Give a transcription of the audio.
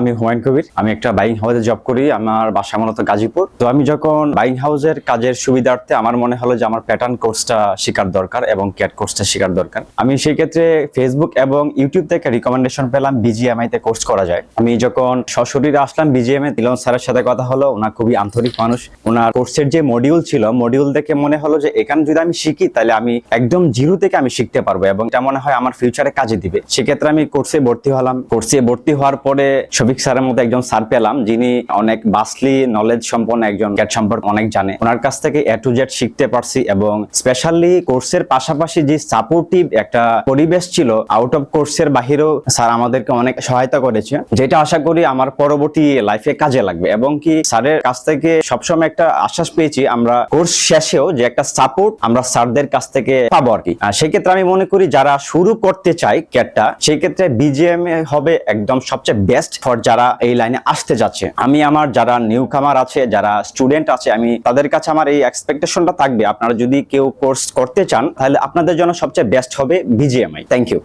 আমি হুমায়ুন কবির। আমি একটা বাইং হাউসে জব করি, আমার বাসা মূলত গাজীপুর। তো আমি যখন বাইং হাউসের কাজের সুবিধার্থে আমার মনে হলো যে আমার প্যাটার্ন কোর্সটা শেখার দরকার এবং ক্যাট কোর্সটা শেখার দরকার, আমি সেই ক্ষেত্রে ফেসবুক এবং ইউটিউব থেকে রিকমেন্ডেশন পেলাম বিজিএমআই তে কোর্স করা যায়। আমি যখন সশরীরে আসলাম বিজিএমএ দিলন স্যারের সাথে কথা হলো ওনার খুবই আন্তরিক মানুষ। ওনার কোর্সের যে মডিউল ছিল মডিউল দেখে মনে হলো যে এখানে যদি আমি শিখি, তাহলে আমি একদম জিরো থেকে আমি শিখতে পারব এবং এটা মনে হয় আমার ফিউচারে কাজে দিবে। সেক্ষেত্রে আমি কোর্সে ভর্তি হলাম। কোর্সে ভর্তি হওয়ার পরে শফিক স্যারের মতো একজন স্যার পেলাম, যিনি অনেক বাসলি নলেজ সম্পন্ন একজন ক্যাট সম্পর্কে অনেক জানে। ওনার কাছ থেকে এ টু জেড শিখতে পারছি এবং স্পেশালি কোর্সের পাশাপাশি যে সাপোর্টিভ একটা পরিবেশ ছিল আউট অফ কোর্সের বাহিরেও স্যার আমাদেরকে অনেক সহায়তা করেছে, যেটা আশা করি আমার পরবর্তী লাইফে কাজে লাগবে। এবং কি স্যারের কাছ থেকে সবসময় একটা আশ্বাস পেয়েছি, আমরা কোর্স শেষেও যে একটা সাপোর্ট আমরা স্যারদের কাছ থেকে পাবো আর কি। সেক্ষেত্রে আমি মনে করি যারা শুরু করতে চায় ক্যাটটা সেই ক্ষেত্রে বিজিএম হবে একদম সবচেয়ে বেস্ট ফর যারা এই লাইনে আসতে যাচ্ছে, আমি আমার যারা নিউ কামার আছে, যারা স্টুডেন্ট আছে, আমি তাদের কাছে আমার এই এক্সপেকটেশনটা থাকবে। আপনারা যদি কেউ কোর্স করতে চান, তাহলে আপনাদের জন্য সবচেয়ে বেস্ট হবে বিজিএমআই থ্যাংক ইউ